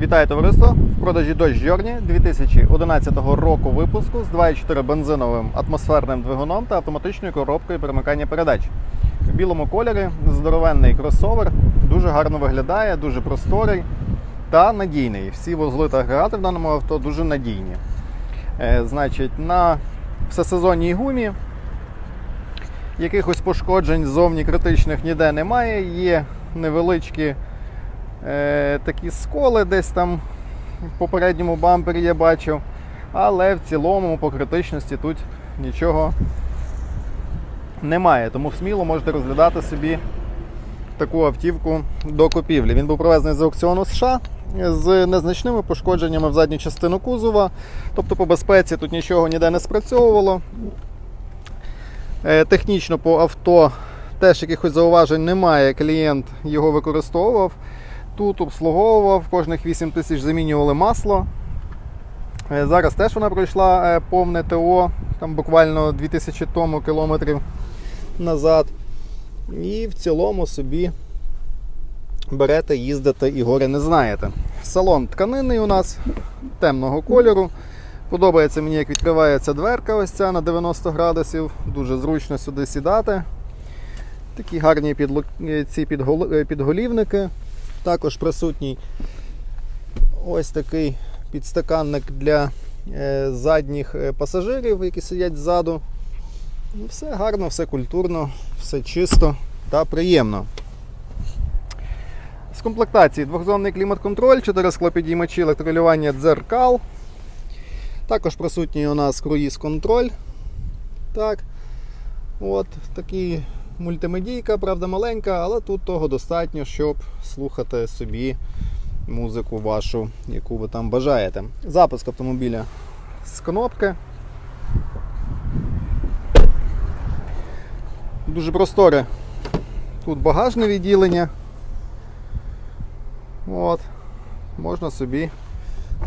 Вітаю товариство! В продажі Dodge Journey 2011 року випуску з 2.4 бензиновим атмосферним двигуном та автоматичною коробкою перемикання передач. В білому кольорі здоровенний кросовер, дуже гарно виглядає, дуже просторий та надійний. Всі вузли та агрегати в даному авто дуже надійні. Е, значить, на всесезонній гумі якихось пошкоджень зовні критичних ніде немає. Є невеличкі е, такі сколи десь там в попередньому бампері я бачив. Але в цілому по критичності тут нічого немає. Тому сміло можете розглядати собі таку автівку до купівлі. Він був привезений з аукціону США з незначними пошкодженнями в задню частину кузова. Тобто по безпеці тут нічого ніде не спрацьовувало. Е, Технічно по авто теж якихось зауважень немає. Клієнт його використовував. Тут обслуговував, кожних 8 тисяч замінювали масло. Е, Зараз теж вона пройшла е, повне ТО, там буквально 2000 тому кілометрів назад. І в цілому собі берете, їздите і горе не знаєте. Салон тканинний у нас темного кольору. Подобається мені, як відкривається дверка ось ця на 90 градусів. Дуже зручно сюди сідати. Такі гарні підло... е, ці підгол... підголівники. Також присутній ось такий підстаканник для е, задніх е, пасажирів, які сидять ззаду. Ну, Все гарно, все культурно, все чисто та приємно. З комплектації двохзонний клімат-контроль, 4 склопідіймачі, електролювання дзеркал. Також присутній у нас круїз-контроль. Так. От такий мультимедійка, правда, маленька, але тут того достатньо, щоб слухати собі музику вашу, яку ви там бажаєте. Запуск автомобіля з кнопки. Дуже просторе. Тут багажне відділення. От. Можна собі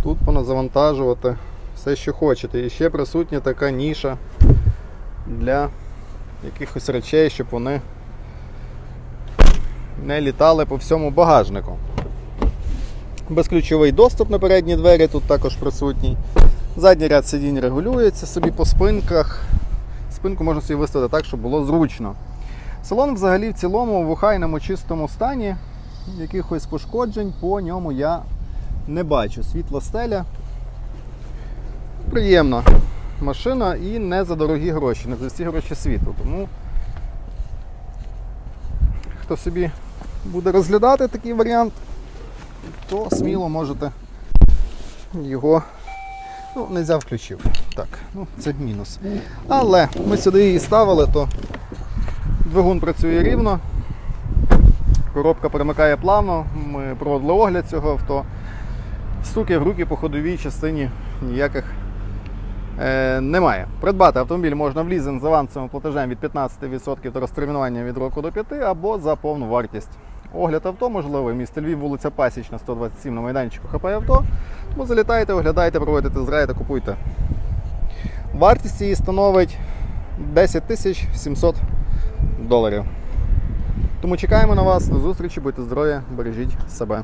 тут поназавантажувати все, що хочете. І ще присутня така ніша для якихось речей, щоб вони не літали по всьому багажнику. Безключовий доступ на передні двері тут також присутній. Задній ряд сидінь регулюється собі по спинках. Спинку можна собі виставити так, щоб було зручно. Салон взагалі в цілому в охайному чистому стані. Якихось пошкоджень по ньому я не бачу. Світла стеля. Приємна машина і не за дорогі гроші, не за всі гроші світу. Тому хто собі буде розглядати такий варіант, то сміло можете його. Ну, не взяв включив. Так, ну це мінус. Але ми сюди її ставили, то двигун працює рівно. Коробка перемикає плавно, ми проводили огляд цього авто. Стуків руки по ходовій частині ніяких немає. Придбати автомобіль можна в лізинг з авансовим платежем від 15% та розтермінуванням від року до 5 або за повну вартість. Огляд авто можливий. Місто Львів, вулиця Пасічна, 127 на майданчику ХП авто. Тому залітайте, оглядайте, проводите зраєте, купуйте. Вартість її становить 10 тисяч 700 доларів. Тому чекаємо на вас. До зустрічі, будьте здорові, бережіть себе.